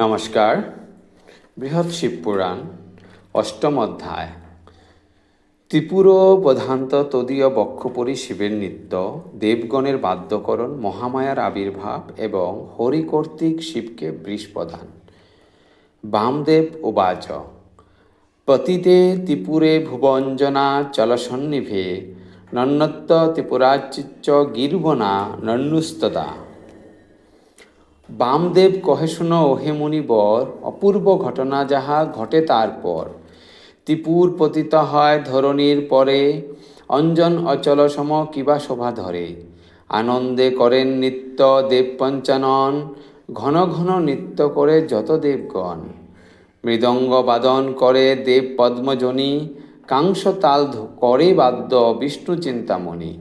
নমস্কার। বৃহৎ শিবপুরাণ অষ্টম অধ্যায়। ত্রিপুর প্রধানত তদীয় বক্ষপরি শিবের নৃত্য, দেবগণের বাদ্যকরণ, মহামায়ার আবির্ভাব এবং হরি কর্তৃক শিবকে বৃষ প্রদান বামদেব উবাচ, পতিতে ত্রিপুরে ভুবঞ্জনা চলসন্নিভে নন্নত্ব ত্রিপুরাচিচ্চ গির্বনা নন্নুস্তদা। বামদেব কহে শুনো ওহে মুনিবর অপূর্ব ঘটনা যাহা ঘটে তারপর ত্রিপুর পতিত হয় ধরণীর পরে, অঞ্জন অচল সম কিবা শোভা ধরে। আনন্দে করেন নিত্য দেব পঞ্চানন, ঘন ঘন নৃত্য করে যত দেবগণ। মৃদঙ্গ বাদন করে দেব পদ্মজনী, কাংস তাল করে বাদ্য বিষ্ণু চিন্তামণি।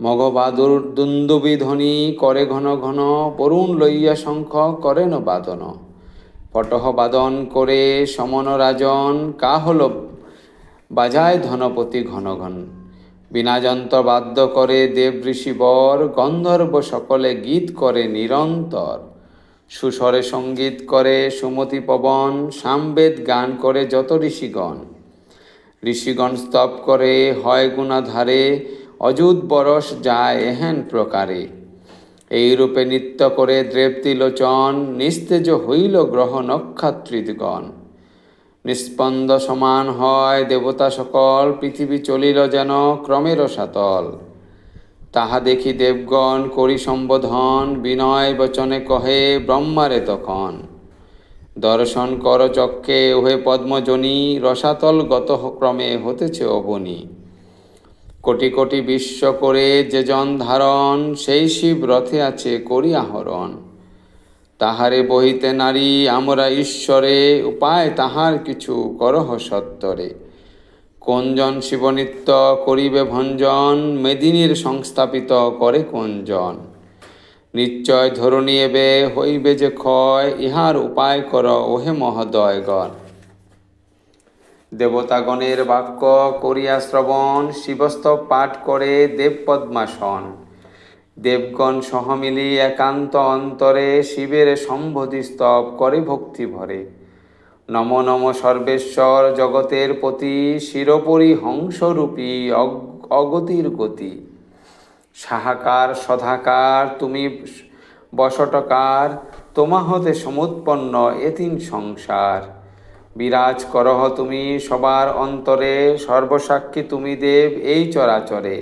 মগবাদুর দুন্দুবি ধ্বনি করে ঘন ঘন, বরুণ লইয়া শঙ্খ করেন বাদন পটহ বাদন করে সমন রাজন কা হল বাজায় ধনপতি ঘন ঘন। বিনাযন্ত্র বাদ্য করে দেব ঋষি বর, গন্ধর্ব সকলে গীত করে নিরন্তর। সুস্বরে সংগীত করে সুমতি পবন, সামবেদ গান করে যত ঋষিগণ। ঋষিগণ স্তব করে হয় গুণাধারে অযুত বরস যায় এহেন প্রকারে। এই রূপে নৃত্য করে দ্রেপ্তি লোচন নিস্তেজ হইল গ্রহ নক্ষত্রিগণ নিস্পন্দ সমান হয় দেবতা সকল, পৃথিবী চলিল যেন ক্রমের সাতল। তাহা দেখি দেবগণ করি সম্বোধন, বিনয় বচনে কহে, ব্রহ্মারে তখন দর্শন কর চক্ষে ওহে পদ্মজনী, রসাতল গত ক্রমে হতেছে অবনী। কোটি কোটি বিশ্ব করে যে জন ধারণ, সেই শিব রথে আছে করি আহরণ। তাহারে বহিতে নারী, আমরা ঈশ্বরে, উপায় তাহার কিছু করহ সত্তরে। কোনজন শিবনিত্য করিবে ভঞ্জন, মেদিনীর সংস্থাপিত করে কোনজন? নিশ্চয় ধরণী এবে হইবে যে ক্ষয়, ইহার উপায় কর ওহে মহোদয়গণ। দেবতাগণের বাক্য করিয়া শ্রবণ শিবস্তব পাঠ করে দেবপদ্মাসন দেবগণ সহমিলি একান্ত অন্তরে শিবের সম্বোধি স্তব করে ভক্তি ভরে। নম নম সর্বেশ্বর জগতের প্রতি শিরোপরি হংসরূপী অগ- অগতির গতি। সাহাকার সধাকার তুমি বসটকার তোমা হতে সমুৎপন্ন এতিন সংসার। বিরাজ করহ তুমি সবার অন্তরে, সর্বসাক্ষী তুমি দেব এই চরাচরে।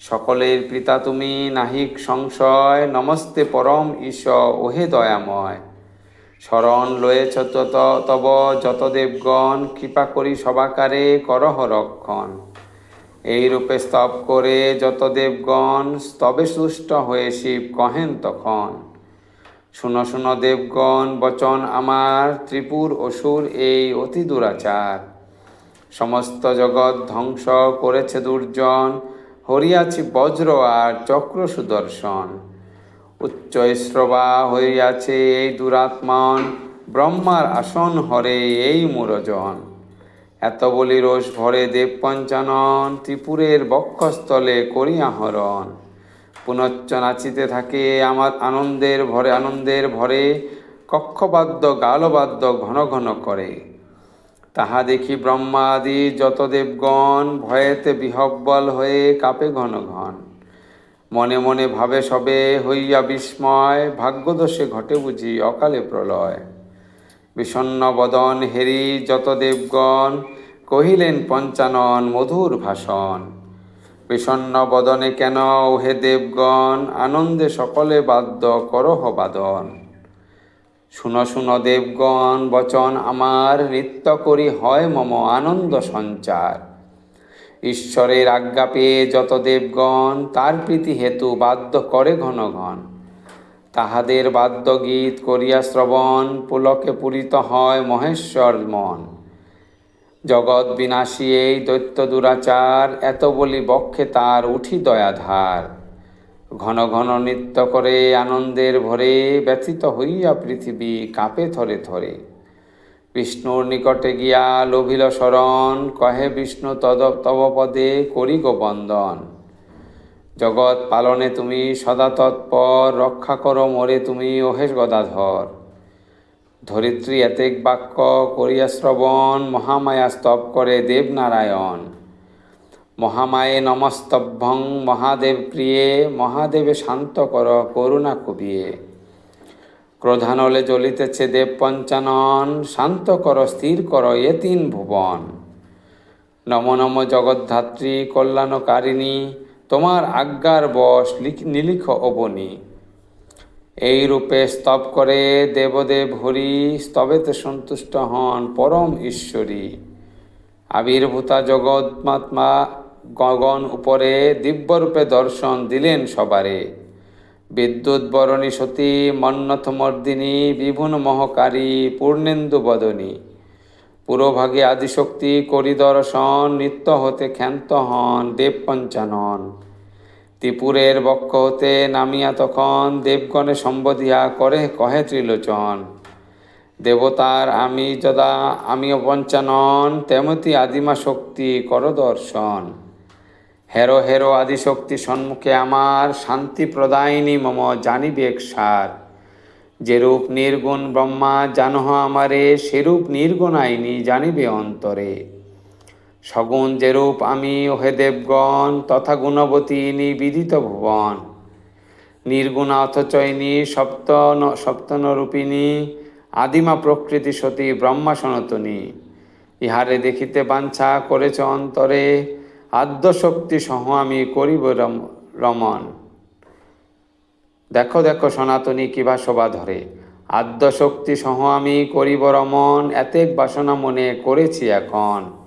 সকলের পিতা তুমি নাহিক সংশয়, নমস্তে পরম ঈশ, ওহে দয়াময়। শরণ লয়েছ তব যত দেবগণ, কৃপা করি সবাকারে করহ রক্ষণ। এই রূপে স্তব করে যত দেবগণ, স্তবে সুষ্ট হয়ে শিব কহেন তখন। শুনো শুনো দেবগণ, বচন আমার, ত্রিপুর, অসুর, এই অতি দুরাচার। সমস্ত জগৎ ধ্বংস করেছে দুর্জন, হরিয়াছি বজ্র আর চক্র সুদর্শন। উচ্চ শ্রবা হইয়াছে এই দুরাত্মন, ব্রহ্মার আসন হরে এই মুরজন। এত বলি রোষ ভরে দেব পঞ্চানন ত্রিপুরের বক্ষস্থলে করি আহরণ পুনশ্চ নাচিতে থাকে আমার আনন্দের ভরে আনন্দের ভরে, কক্ষবাদ্য, গালবাদ্য ঘন ঘন করে। তাহা দেখি ব্রহ্মাদি যত দেবগণ ভয়েতে বিহব্বল হয়ে কাপে ঘন ঘন। মনে মনে ভাবে সবে হইয়া বিস্ময়, ভাগ্যদোষে ঘটে বুঝি অকালে প্রলয়। বিষণ্ন বদন হেরি যত দেবগণ কহিলেন পঞ্চানন মধুর ভাষণ। বিষণ্ন বদনে কেন ওহে দেবগণ? আনন্দে সকলে বাদ্য করহ বাদন। শুনো শুনো দেবগণ, বচন আমার, নৃত্য করি হয় মম আনন্দ সঞ্চার। ঈশ্বরের আজ্ঞা পেয়ে যত দেবগণ, তার প্রীতি হেতু বাদ্য করে ঘন ঘন। তাহাদের বাদ্য গীত করিয়া শ্রবণ, পুলকে পূরিত হয় মহেশ্বর মন। জগৎ বিনাশী, এই দৈত্য দুরাচার, এত বলি বক্ষে তার উঠি দয়াধার। ঘন ঘন নৃত্য করে আনন্দের ভরে ব্যথিত হইয়া পৃথিবী কাঁপে থরে থরে বিষ্ণুর নিকটে গিয়া লোভিল শরণ, কহে বিষ্ণু তদ তব পদে করি গো বন্দন। জগৎ পালনে তুমি সদা তৎপর, রক্ষা করো মোরে তুমি, ওহে গদাধর। ধরিত্রী এতেক বাক্য করিয়া শ্রবণ, মহামায়া স্তব করে দেবনারায়ণ। মহামায়ে নমস্তভ্যং মহাদেব প্রিয়ে, মহাদেবে শান্ত কর, করুণা কবিয়ে ক্রোধানলে জ্বলিতেছে দেব পঞ্চানন, শান্ত কর, স্থির কর এ তিন ভুবন। নম নম জগদ্ধাত্রী, কল্যাণকারিণী, তোমার আজ্ঞার বশ লিখ- নিলিখ অবনী। এই রূপে স্তব করে দেবদেব হরি, স্তবেতে সন্তুষ্ট হন পরম ঈশ্বরী। আবির্ভূতা জগৎমাত্মা গগন উপরে দিব্যরূপে দর্শন দিলেন সবারে। বিদ্যুৎ বরণী সতী মন্নথ মর্দিনী বিভুন মহকারী, পূর্ণেন্দু বদনী। পুরোভাগে আদিশক্তি করি দর্শন নিত্য হতে ক্ষান্ত হন দেব পঞ্চানন ত্রিপুরের বক্ষ হতে নামিয়া তখন দেবগণে সম্বোধিয়া করে কহে ত্রিলোচন, দেবতার আমি যদা, আমিও পঞ্চানন, তেমতি আদিমা শক্তি কর দর্শন। হেরো হেরো আদিশক্তি সম্মুখে আমার শান্তি প্রদায়িনী মম জানিবেক সার যেরূপ নির্গুণ ব্রহ্মা, জানহ আমারে, সেরূপ নির্গুণ আইনি জানিবে অন্তরে। সগুণ যেরূপ আমি, ওহে দেবগণ, তথা গুণবতী নিবিদিত ভুবন। নির্গুণা অথচৈনী সপ্তন সপ্তনরূপিণী আদিমা প্রকৃতি সতী ব্রহ্মা সনাতনী। ইহারে দেখিতে বাঞ্ছা করেছ অন্তরে, আদ্যশক্তি সহ আমি করিব রম- রমন দেখো দেখো সনাতনী কিবা শোভা ধরে। আদ্যশক্তি সহ আমি করিব রমন এতেক বাসনা মনে করেছি এখন।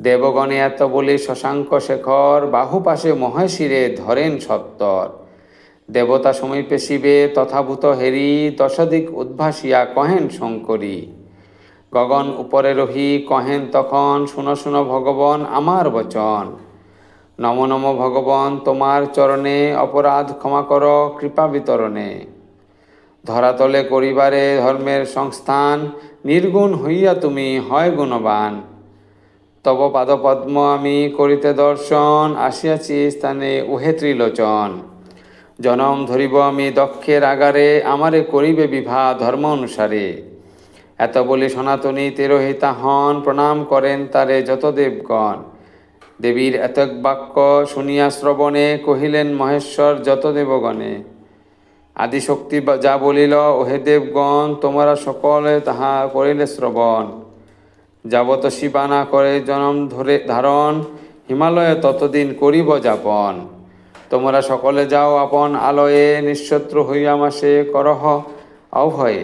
দেবগণে এত বলি শশাঙ্ক শেখর, বাহু পাশে মহেশিরে ধরেন সত্তর। দেবতা সমীপে শিবে তথাভূত হেরি দশদিক উদ্ভাসিয়া কহেন শঙ্করী। গগন উপরে রহি কহেন তখন, শুনো শুনো ভগবান আমার বচন। নম নম ভগবান, তোমার চরণে অপরাধ ক্ষমা কর, কৃপা বিতরণে। ধরাতলে করিবারে ধর্মের সংস্থান, নির্গুণ হইয়া তুমি হয় গুণবান। তব পাদপদ্ম আমি করিতে দর্শন, আসিয়াছি স্থানে উহে ত্রিলোচন। জনম ধরিব আমি দক্ষের আগারে, আমারে করিবে বিভা ধর্ম অনুসারে। এত বলি সনাতনী তেরোহিতা হন, প্রণাম করেন তারে যত দেবগণ দেবীর এতক বাক্য শুনিয়া শ্রবণে কহিলেন মহেশ্বর যত দেবগণে আদিশক্তি যা বলিল, ওহে দেবগণ, তোমরা সকলে তাহা করিলে শ্রবণ। যাবত শিবানা করে জনম ধরে ধারণ, হিমালয়ে ততদিন করিব যাপন। তোমরা সকলে যাও আপন আলয়ে, নিঃশত্রু হইয়া মাসে করহ অভয়ে।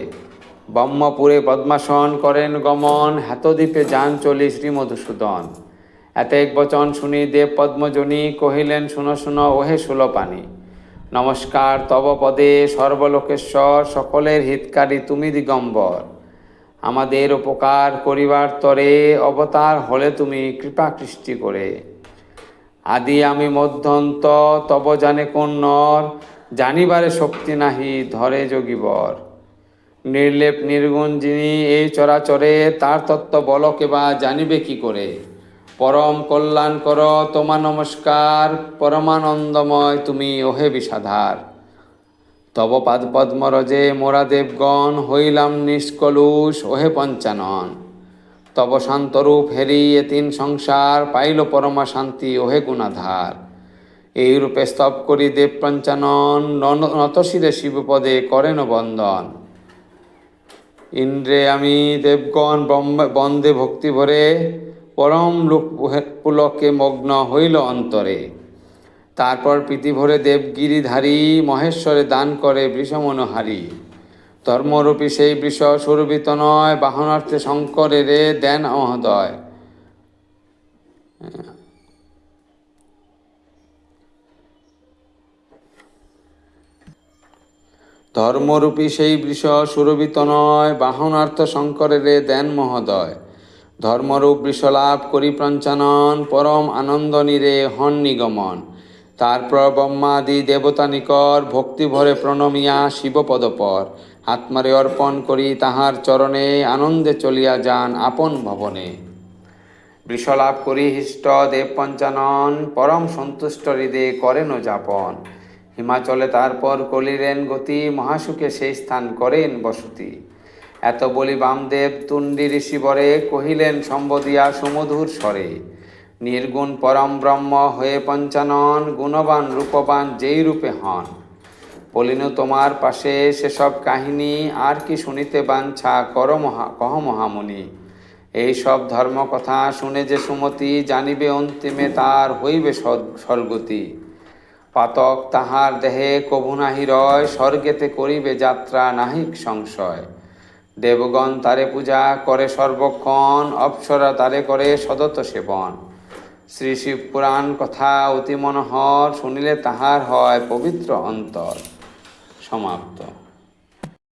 ব্রহ্মপুরে পদ্মাসন করেন গমন, হাতদ্বীপে যান চলি শ্রী মধুসূদন এতেক বচন শুনি দেব পদ্মজনী কহিলেন, শুনো শুনো, ওহে সুলপানি, নমস্কার তব পদে সর্বলোকেশ্বর, সকলের হিতকারী তুমি দিগম্বর। আমাদের উপকার করিবার তরে অবতার হলে তুমি কৃপা কৃষ্টি করে। আদি আমি মধ্যন্ত তব জানে কোন নর, জানিবারে শক্তি নাহি, ধরে যোগীবর নির্লেপ নির্গুণ যিনি এই চরাচরে, তার তত্ত্ব বল কেবা, জানিবে কি করে? পরম কল্যাণ কর তোমা নমস্কার, পরমানন্দময়, তুমি ওহে বিষাধার। তব পাদ পদ্মরজে মোরা দেবগণ হইলাম নিষ্কলুষ, ওহে পঞ্চানন। তব শান্তরূপ হেরি এ তিন সংসার, পাইল পরমা শান্তি, ওহে গুণাধার। এই রূপে স্তব করি দেব পঞ্চানন, নন- নতশিরে শিবপদে করেন বন্দন। ইন্দ্রে আমি দেবগণ বন্দে ভক্তি ভরে পরম লোক পুলকে মগ্ন হইল অন্তরে। তারপর প্রীতি ভরে দেবগিরিধারী মহেশ্বরে দান করে বৃষমনোহারী। ধর্মরূপী সেই বৃষ সুরভিত নয়, বাহনার্থে শঙ্করের দেন মহোদয় ধর্মরূপী সেই বৃষ সুরভিত নয়, বাহনার্থ শঙ্করের দেন মহোদয়। ধর্মরূপ বৃষলাভ করি পঞ্চানন, পরম আনন্দ নিরে হন নিগমন। তারপর ব্রহ্মাদি দেবতা নিকর ভক্তি ভরে প্রণমিয়া শিবপদপর। আত্মারে অর্পণ করি তাহার চরণে, আনন্দে চলিয়া যান আপন ভবনে। বৃষলাভ করি হিষ্ট দেব পঞ্চানন, পরম সন্তুষ্ট হৃদে করেন যাপন। হিমাচলে তারপর কলিরেন গতি, মহাসুখে সেই স্থান করেন বসতি। এত বলি বামদেব, তুণ্ডি ঋষি বরে কহিলেন, সম্বদিয়া সুমধুর স্বরে। নির্গুণ পরম ব্রহ্ম হয়ে পঞ্চানন গুণবান রূপবান যেই রূপে হন। বলিন তোমার পাশে সেসব কাহিনী আর কি শুনিতে বাঞ্ছা? কর মহা, কহ মহামুনি এই সব ধর্মকথা শুনে যে সুমতি জানিবে অন্তিমে তার হইবে স্বর্গতি। পাতক তাহার দেহে কভু নাহি রয়, স্বর্গেতে করিবে যাত্রা নাহিক সংশয়। দেবগণ তারে পূজা করে সর্বক্ষণ, অপ্সরা তারে করে সদত সেবন। শ্রী শিব পুরাণ কথা অতি মনোহর শুনিলে তাহার হয় পবিত্র অন্তর। সমাপ্ত।